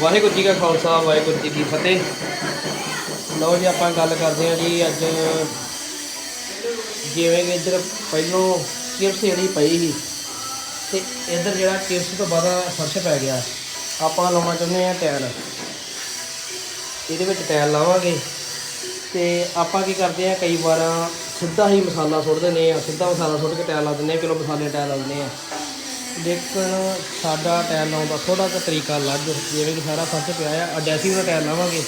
ਵਾਹਿਗੁਰੂ ਜੀ ਕਾ ਖਾਲਸਾ, ਵਾਹਿਗੁਰੂ ਜੀ ਕੀ ਫਤਿਹ। ਲਓ ਜੀ, ਆਪਾਂ ਗੱਲ ਕਰਦੇ ਹਾਂ ਜੀ ਅੱਜ। ਜਿਵੇਂ ਕਿ ਇੱਧਰ ਪਹਿਲੋਂ ਕਿਰਸ ਜਿਹੜੀ ਪਈ ਸੀ, ਤੇ ਇੱਧਰ ਜਿਹੜਾ ਕਿਪਸ ਤੋਂ ਬਾਅਦ ਫਰਸ਼ ਪੈ ਗਿਆ। ਆਪਾਂ ਲਾਉਣਾ ਚਾਹੁੰਦੇ ਹਾਂ ਟਾਇਲ ਇਹਦੇ ਵਿੱਚ ਟਾਇਲ ਲਾਵਾਂਗੇ। ਤੇ ਆਪਾਂ ਕੀ ਕਰਦੇ ਆ ਕਈ ਵਾਰ ਸਿੱਧਾ ਹੀ ਮਸਾਲਾ ਸੁੱਟ ਦਿੰਦੇ ਆ ਸਿੱਧਾ ਮਸਾਲਾ ਸੁੱਟ ਕੇ ਟਾਇਲ ਲਾ ਦਿੰਦੇ ਆ ਕਿਲੋ ਮਸਾਲੇ ਟਾਇਲ ਲਾ ਦਿੰਦੇ ਆ ਲੇਕਿਨ ਸਾਡਾ ਟਾਇਲ ਲਾਉਣ ਦਾ ਥੋੜਾ ਜਿਹਾ ਤਰੀਕਾ ਅਲੱਗ, ਜਿਵੇਂ ਕਿ ਸਾਰਾ ਫਰਸ਼ ਪਿਆ ਆ ਅਡੈਸਿਵ ਦਾ ਟਾਇਲ ਲਾਵਾਂਗੇ।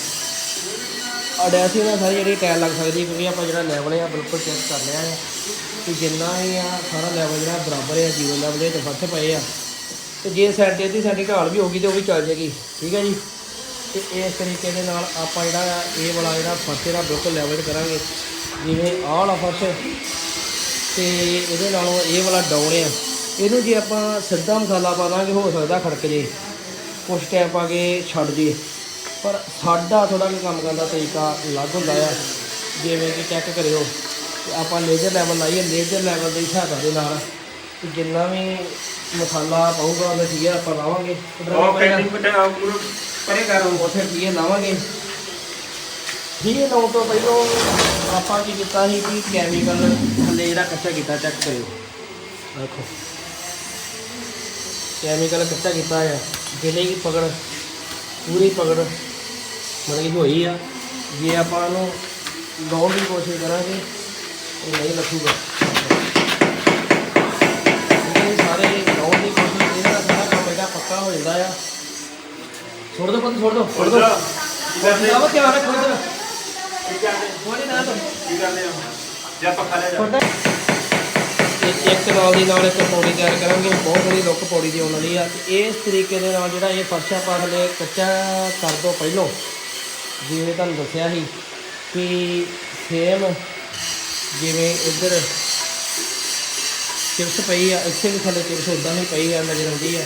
ਅਡੈਸਿਵ ਨਾਲ ਸਾਰੀ ਜਿਹੜੀ ਟਾਇਲ ਲੱਗ ਸਕਦੀ ਕਿਉਂਕਿ ਆਪਾਂ ਜਿਹੜਾ ਲੈਵਲ ਆ, ਬਿਲਕੁਲ ਚੈੱਕ ਕਰ ਲਿਆ ਆ। ਕਿ ਜਿੰਨਾ ਹੀ ਆ, ਸਾਰਾ ਲੈਵਲ ਜਿਹੜਾ ਬਰਾਬਰ ਆ ਜੀਰੋ ਲੈਵਲ ਦੇ ਫਰਸ਼ ਪਏ ਆ। ਤੇ ਜੇ ਸਾਈਡ ਤੇ ਅੱਧੀ ਸਾਡੀ ਢਾਲ ਵੀ ਹੋਗੀ ਤੇ ਉਹ ਵੀ ਚੱਲ ਜਾਏਗੀ ਠੀਕ ਹੈ ਜੀ? ਤੇ ਇਸ ਤਰੀਕੇ ਦੇ ਨਾਲ ਆਪਾਂ ਜਿਹੜਾ ਆ, ਇਹ ਵਾਲਾ ਜਿਹੜਾ ਫਰਸ਼ ਦਾ ਬਿਲਕੁਲ ਲੈਵਲ ਕਰਾਂਗੇ। ਜਿਵੇਂ ਆਹ ਵਾਲਾ ਫਰਸ਼, ਤੇ ਇਹਦੇ ਨਾਲੋਂ ਇਹ ਵਾਲਾ ਡਾਊਨ ਆ। ਇਹਨੂੰ ਜੇ ਆਪਾਂ ਸਿੱਧਾ ਮਸਾਲਾ ਪਾ ਦਾਂਗੇ ਹੋ ਸਕਦਾ ਖੜਕ ਜੇ। ਕੁਛ ਟਾਈਮ ਪਾ ਕੇ ਛੱਡ ਜੇ। ਪਰ ਸਾਡਾ ਥੋੜਾ ਜਿਹਾ ਕੰਮ ਕਰਨ ਦਾ ਤਰੀਕਾ ਅਲੱਗ ਹੁੰਦਾ ਆ। ਜਿਵੇਂ ਕਿ ਚੈੱਕ ਕਰਿਓ ਆਪਾਂ ਲੇਜ਼ਰ ਲੈਵਲ ਲਾਈਏ। ਲੇਜ਼ਰ ਲੈਵਲ ਦੇ ਹਿਸਾਬ ਦੇ ਨਾਲ ਕਿ ਜਿੰਨਾ ਵੀ ਮਸਾਲਾ ਪਾਊਗਾ ਉਹਦਾ ਠੀਕ ਹੈ ਆਪਾਂ ਲਾਵਾਂਗੇ। ਉਹ ਕਹਿੰਦੀ ਬਟਾ ਪੂਰਾ ਪਰੇ ਕਰੋ ਉੱਥੇ ਠੀਕ ਹੈ ਲਾਵਾਂਗੇ। ਠੀਕ ਹੈ ਲਾਉਣ ਤੋਂ ਪਹਿਲਾਂ ਆਪਾਂ ਕੀ ਕੀਤਾ ਸੀ ਕਿ ਕੈਮੀਕਲ ਥੱਲੇ ਜਿਹੜਾ ਕੱਚਾ ਕੀਤਾ ਚੈੱਕ ਕਰਿਓ। ਦੇਖੋ। ਕੈਮੀਕਲ ਕੱਚਾ ਕੀਤਾ ਹੈ ਜਿਹਨੇ ਕੀ ਪਕੜ ਪੂਰੀ ਪਕੜ ਮਤਲਬ ਕਿ ਹੋਈ ਆ ਜੇ ਆਪਾਂ ਉਹਨੂੰ ਲਾਉਣ ਦੀ ਕੋਸ਼ਿਸ਼ ਕਰਾਂਗੇ ਉਹ ਨਹੀਂ ਲੱਗੂਗਾ ਇਹ ਸਾਰੇ ਲਾਉਣ ਦੀ ਕੋਸ਼ਿਸ਼ ਇਹਦੇ ਨਾਲ ਸਾਰਾ ਕੰਮ ਜਿਹੜਾ ਪੱਕਾ ਹੋ ਜਾਂਦਾ ਆ ਛੋੜ ਦੋ ਬੰਦ ਛੋੜ ਦੋ ਛੋੜ ਇੱਕ ਨਾਲ ਦੀ ਨਾਲ ਇੱਕ ਪੌੜੀ ਤਿਆਰ ਕਰਾਂਗੇ, ਬਹੁਤ ਸੋਹਣੀ ਲੁੱਕ ਪੌੜੀ ਦੀ ਆਉਣ ਵਾਲੀ ਆ। ਤੇ ਇਸ ਤਰੀਕੇ ਦੇ ਨਾਲ ਜਿਹੜਾ ਇਹ ਫਰਸ਼ਾ ਪਾ ਥੱਲੇ ਕੱਚਾ ਕਰ ਦੋ ਪਹਿਲੋਂ। ਜਿਵੇਂ ਤੁਹਾਨੂੰ ਦੱਸਿਆ ਸੀ ਕਿ ਸੇਮ ਜਿਵੇਂ ਇੱਧਰ ਚਿਪਸ ਪਈ ਆ, ਇੱਥੇ ਵੀ ਥੱਲੇ ਚਿਪਸ ਉਦਾਂ ਹੀ ਪਈ ਆ ਨਜ਼ਰ ਆਉਂਦੀ ਆ।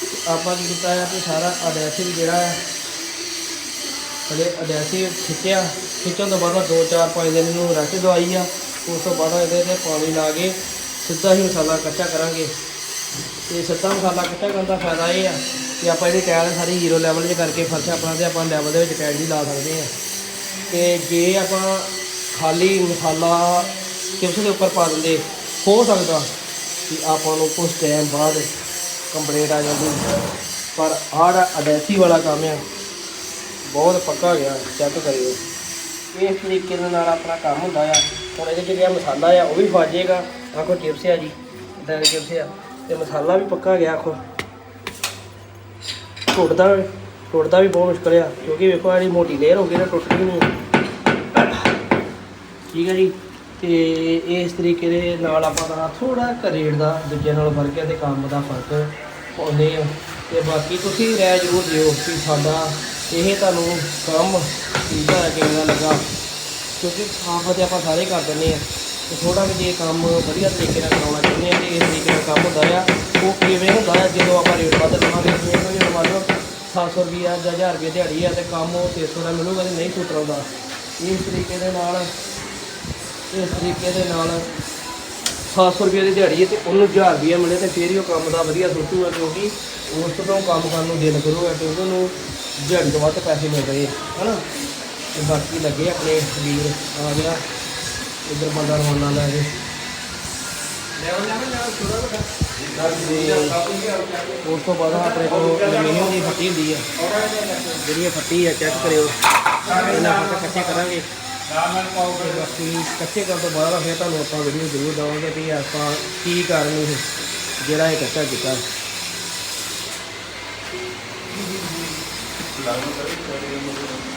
ਤੇ ਆਪਾਂ ਕੀ ਕੀਤਾ ਆ ਕਿ ਸਾਰਾ ਅਡੈਸਿਵ ਜਿਹੜਾ ਆ, ਹਲੇ ਅਡੈਸਿਵ ਖਿੱਚਿਆ। ਖਿੱਚਣ ਤੋਂ ਬਾਅਦ 2-4-5 ਦਿਨ ਨੂੰ ਰੈਸਟ ਦਵਾਈ ਆ। ਉਸ ਤੋਂ ਬਾਅਦ ਇਹਦੇ ਤੇ ਪਾਣੀ ਲਾ ਕੇ ਸਿੱਧਾ ਹੀ ਮਸਾਲਾ ਕੱਚਾ ਕਰਾਂਗੇ। ਤੇ ਸਿੱਧਾ ਮਸਾਲਾ ਕੱਚਾ ਕਰਨ ਦਾ ਫਾਇਦਾ ਇਹ ਆ ਕਿ ਆਪਾਂ ਇਹਦੀ ਟਾਇਲ ਸਾਰੀ ਜ਼ੀਰੋ ਲੈਵਲ 'ਤੇ ਕਰਕੇ ਫਰਸ਼ ਆਪਣਾ ਤੇ ਆਪਾਂ ਲੈਵਲ ਦੇ ਵਿੱਚ ਟਾਇਲ ਵੀ ਲਾ ਸਕਦੇ ਆ ਤੇ ਜੇ ਆਪਾਂ ਖਾਲੀ ਮਸਾਲਾ ਚਿਪਸ ਦੇ ਉੱਪਰ ਪਾ ਦਿੰਦੇ, ਹੋ ਸਕਦਾ ਕਿ ਆਪਾਂ ਨੂੰ ਕੁਝ ਟਾਈਮ ਬਾਅਦ ਕੰਪਲੇਂਟ ਆ ਜਾਂਦੀ। ਪਰ ਆਹ ਜਿਹੜਾ ਅਡੈਸੀ ਵਾਲਾ ਕੰਮ ਆ, ਬਹੁਤ ਪੱਕਾ ਗਿਆ ਚੈੱਕ ਕਰਿਓ। ਇਸ ਤਰੀਕੇ ਦੇ ਨਾਲ ਆਪਣਾ ਕੰਮ ਹੁੰਦਾ ਆ। ਹੁਣ ਇਹਦੇ 'ਚ ਜਿਹੜਾ ਮਸਾਲਾ ਆ ਉਹ ਵੀ ਫਸ ਜਾਏਗਾ ਆਖੋ ਚਿਪਸ ਆ ਜੀ ਇਦਾਂ ਦੇ ਚਿਪਸ ਆ। ਤੇ ਮਸਾਲਾ ਵੀ ਪੱਕਾ ਗਿਆ ਆਖੋ। ਟੁੱਟਦਾ ਟੁੱਟਦਾ ਵੀ ਬਹੁਤ ਮੁਸ਼ਕਲ ਆ ਕਿਉਂਕਿ ਵੇਖੋ ਆਹ ਮੋਟੀ ਲੇਅਰ ਹੋ ਗਈ ਨਾ ਟੁੱਟਦੀ ਨਹੀਂ ਠੀਕ ਹੈ ਜੀ। ਤੇ ਇਸ ਤਰੀਕੇ ਦੇ ਨਾਲ ਆਪਾਂ ਦਾ ਥੋੜਾ ਰੇਟ ਦਾ ਦੂਜੇ ਨਾਲ ਫ਼ਰਕ ਹੈ ਤੇ ਕੰਮ ਦਾ ਫ਼ਰਕ ਪਾਉਂਦੇ ਆ। ਤੇ ਬਾਕੀ ਤੁਸੀਂ ਰਹਿ ਜ਼ਰੂਰ ਦਿਓ ਕਿ ਸਾਡਾ ਇਹ ਤੁਹਾਨੂੰ ਕੰਮ ਠੀਕ ਹੈ, ਕਿਵੇਂ ਲੱਗਾ। ਕਿਉਂਕਿ ਆਪ ਤੇ ਆਪਾਂ ਸਾਰੇ ਕਰ ਦਿੰਦੇ ਆ ਤੇ ਥੋੜਾ ਵੀ ਜੇ ਕੰਮ ਵਧੀਆ ਤਰੀਕੇ ਨਾਲ ਕਰਾਉਣਾ ਚਾਹੁੰਦੇ ਆ ਤੇ ਇਸ ਤਰੀਕੇ ਨਾਲ ਕੰਮ ਹੁੰਦਾ ਆ। ਉਹ ਕਿਵੇਂ ਹੁੰਦਾ ਆ, ਜਦੋਂ ਆਪਾਂ ਰੇਟ ਵੱਧ ਲਵਾਂਗੇ ਜਿਵੇਂ ਕੋਈ ਜਦੋਂ ਮੰਨ ਲਓ 700 ਰੁਪਈਆ ਜਾਂ 1000 ਰੁਪਏ ਦਿਹਾੜੀ ਆ ਤੇ ਕੰਮ ਉਹ 300 ਦਾ ਮਿਲੂਗਾ ਤੇ ਨਹੀਂ ਸੂਟ ਆਉਂਦਾ। ਇਸ ਤਰੀਕੇ ਦੇ ਨਾਲ, ਇਸ ਤਰੀਕੇ ਦੇ ਨਾਲ 700 ਰੁਪਏ ਦੀ ਦਿਹਾੜੀ ਹੈ ਤੇ ਉਹਨੂੰ 1000 ਰੁਪਏ ਮਿਲੇ ਤੇ ਫੇਰ ਹੀ ਉਹ ਕੰਮ ਦਾ ਵਧੀਆ ਸੋਚੂਗਾ ਕਿਉਂਕਿ ਉਸ ਤੋਂ ਕੰਮ ਕਰਨ ਨੂੰ ਦਿਲ ਕਰੂਗਾ ਤੇ ਉਹਨੂੰ ਦਿਹਾੜੀ ਤੋਂ ਵੱਧ ਪੈਸੇ ਮਿਲ ਰਹੇ ਹਨਾ? ਤੇ ਬਾਕੀ ਲੱਗੇ ਆਪਣੇ ਵੀਰ, ਆ ਗਿਆ। ਇਧਰ ਬੰਦਾ ਰਵਾਨਾ ਲੈ ਕੇ। ਉਸ ਤੋਂ ਬਾਅਦ ਆਪਣੇ ਕੋਲ ਐਲੂਮੀਨੀਅਮ ਦੀ ਫੱਟੀ ਹੁੰਦੀ ਆ। ਜਿਹੜੀ ਫੱਟੀ ਆ ਚੈੱਕ ਕਰਿਓ। ਇਹਨਾਂ ਫੱਟ ਇਕੱਠੇ ਕਰਾਂਗੇ। ਬਾਕੀ ਕੱਚੇ ਕਰਨ ਤੋਂ ਬਾਅਦ ਫਿਰ ਤੁਹਾਨੂੰ ਆਪਾਂ ਵੀਡੀਓ ਜ਼ਰੂਰ ਦਵਾਂਗੇ ਵੀ ਆਪਾਂ ਕੀ ਕਾਰਨ ਇਹ ਜਿਹੜਾ ਇਹ ਕੱਚਾ ਕੀਤਾ।